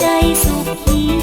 ใจสุขี